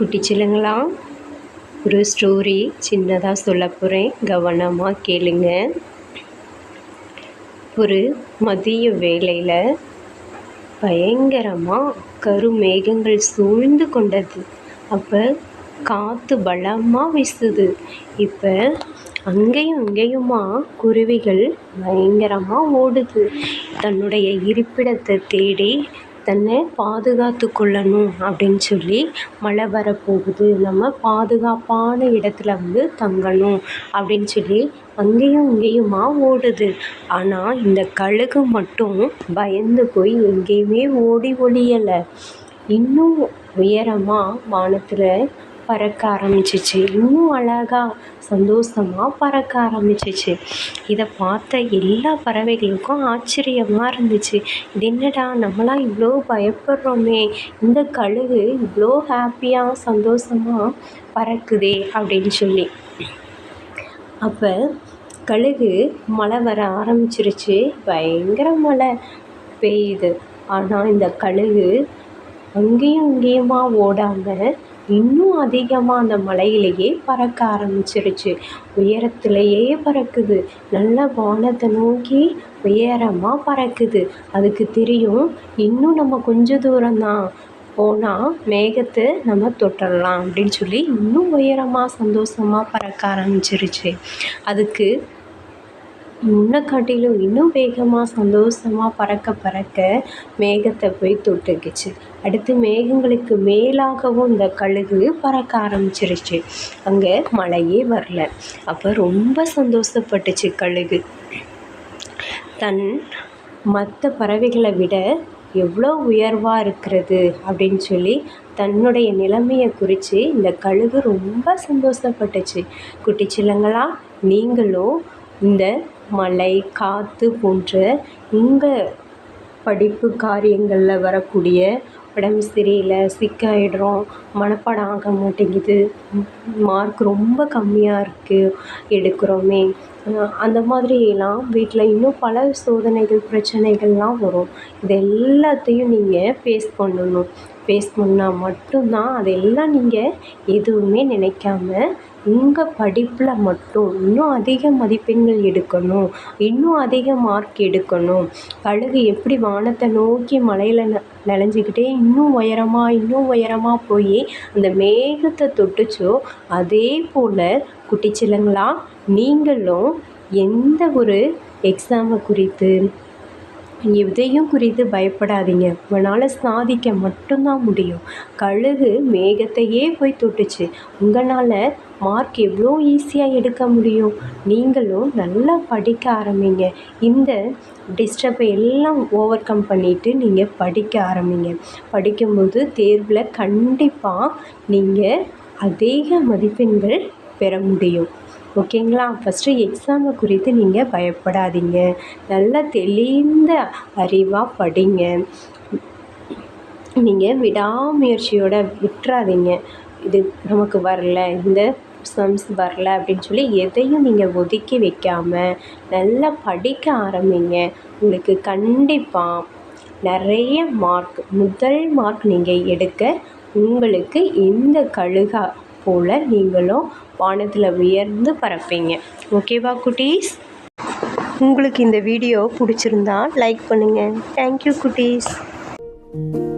குட்டி சில்லுங்களா ஒரு ஸ்டோரி சின்னதாக சொல்ல போகிறேன் கவனமாக கேளுங்க. ஒரு மதிய வேளையில் பயங்கரமாக கருமேகங்கள் சூழ்ந்து கொண்டது. அப்போ காற்று பலமாக வீசுது. இப்போ அங்கேயும் இங்கேயுமா குருவிகள் பயங்கரமாக ஓடுது. தன்னுடைய இருப்பிடத்தை தேடி தன்னை பாதுகாத்து கொள்ளணும் அப்படின்னு சொல்லி மழை வரப்போகுது. நம்ம பாதுகாப்பான இடத்துல வந்து தங்கணும் அப்படின்னு சொல்லி அங்கேயும் இங்கேயுமா ஓடுது. ஆனால் இந்த கழுகு மட்டும் பயந்து போய் எங்கேயுமே ஓடி ஒழியலை இன்னும் உயரமாக வானத்தில் பறக்க ஆரம்பிச்சிச்சு. இன்னும் அழகாக சந்தோஷமாக பறக்க ஆரம்பிச்சிச்சு. இதை பார்த்த எல்லா பறவைகளுக்கும் ஆச்சரியமாக இருந்துச்சு. இது என்னடா நம்மளாம் இவ்வளோ பயப்படுறோமே. இந்த கழுகு இவ்வளோ ஹாப்பியாக சந்தோஷமாக பறக்குதே அப்படின்னு சொல்லி. அப்போ கழுகு மழை வர ஆரம்பிச்சிருச்சு. பயங்கர மழை பெய்யுது. ஆனால் இந்த கழுகு அங்கேயும் இங்கேயுமா ஓடாமல் இன்னும் அதிகமாக அந்த மலையிலேயே பறக்க ஆரம்பிச்சிருச்சு. உயரத்துலேயே பறக்குது. நல்ல வானத்தை நோக்கி உயரமாக பறக்குது. அதுக்கு தெரியும் இன்னும் நம்ம கொஞ்சம் தூரம்தான். போனால் மேகத்தை நம்ம தொட்டரலாம் அப்படின்னு சொல்லி இன்னும் உயரமாக சந்தோஷமாக பறக்க ஆரம்பிச்சிருச்சு. அதுக்கு முன்ன காட்டிலும் இன்னும் வேகமாக சந்தோஷமாக பறக்க பறக்க மேகத்தை போய் தொட்டுக்குச்சு. அடுத்து மேகங்களுக்கு மேலாகவும் இந்த கழுகு பறக்க ஆரம்பிச்சிருச்சு. அங்கே மழையே வரல. அப்போ ரொம்ப சந்தோஷப்பட்டுச்சு கழுகு. தன் மற்ற பறவைகளை விட எவ்வளோ உயர்வாக இருக்கிறது அப்படின்னு சொல்லி தன்னுடைய நிலைமையை குறித்து இந்த கழுகு ரொம்ப சந்தோஷப்பட்டுச்சு. குட்டிச்சில்லங்களா நீங்களும் இந்த மலை காற்று போன்ற உங்கள் படிப்பு காரியங்களில் வரக்கூடிய உடம்பு சரியில்லை சிக்காயிடுறோம் மனப்பாடம் ஆக மாட்டேங்குது. மார்க் ரொம்ப கம்மியாக இருக்குது எடுக்கிறோமே. அந்த மாதிரியெல்லாம் வீட்டில் இன்னும் பல சோதனைகள் பிரச்சனைகள்லாம் வரும். இது எல்லாத்தையும் நீங்கள் ஃபேஸ் பண்ணணும். ஃபேஸ் பண்ணால் மட்டும்தான் அதெல்லாம் நீங்கள் எதுவுமே நினைக்காம உங்கள் படிப்பில் மட்டும் இன்னும் அதிக மதிப்பெண்கள் எடுக்கணும் இன்னும் அதிக மார்க் எடுக்கணும். கழுகு எப்படி வானத்தை நோக்கி மலையில் ந நனைஞ்சிக்கிட்டே இன்னும் உயரமாக இன்னும் உயரமாக போய் அந்த மேகத்தை தொட்டுச்சோ அதே போல் குட்டிச்சிலங்களா நீங்களும் எந்த ஒரு எக்ஸாமை குறித்து எதையும் குறித்து பயப்படாதீங்க. உங்களால் சாதிக்க மட்டும்தான் முடியும். கழுகு மேகத்தையே போய் தொட்டுச்சு. உங்களால் மார்க் எவ்வளோ ஈஸியாக எடுக்க முடியும்? நீங்களும் நல்லா படிக்க ஆரம்பிங்க. இந்த டிஸ்டர்பை எல்லாம் ஓவர் கம் பண்ணிவிட்டு நீங்கள் படிக்க ஆரம்பிங்க. படிக்கும்போது தேர்வில் கண்டிப்பாக நீங்கள் அதிக மதிப்பெண்கள் பெற முடியும். ஓகேங்களா? ஃபஸ்ட்டு எக்ஸாமை குறித்து நீங்கள் பயப்படாதீங்க. நல்லா தெளிந்த அறிவாக படிங்க. நீங்கள் விடாமுயற்சியோட விட்டுறாதீங்க. இது நமக்கு வரல. இந்த சம்ஸ் வரல அப்படின்னு சொல்லி எதையும் நீங்கள் ஒதுக்கி வைக்காமல் நல்லா படிக்க ஆரம்பிங்க. உங்களுக்கு கண்டிப்பாக நிறைய மார்க் முதல் மார்க் நீங்கள் எடுக்க உங்களுக்கு இந்த கழுகா போல் நீங்களும் வானத்தில் உயர்ந்து பறப்பீங்க. ஓகேவா குட்டீஸ்? உங்களுக்கு இந்த வீடியோ பிடிச்சிருந்தா லைக் பண்ணுங்கள் தேங்க்யூ குட்டீஸ் thank you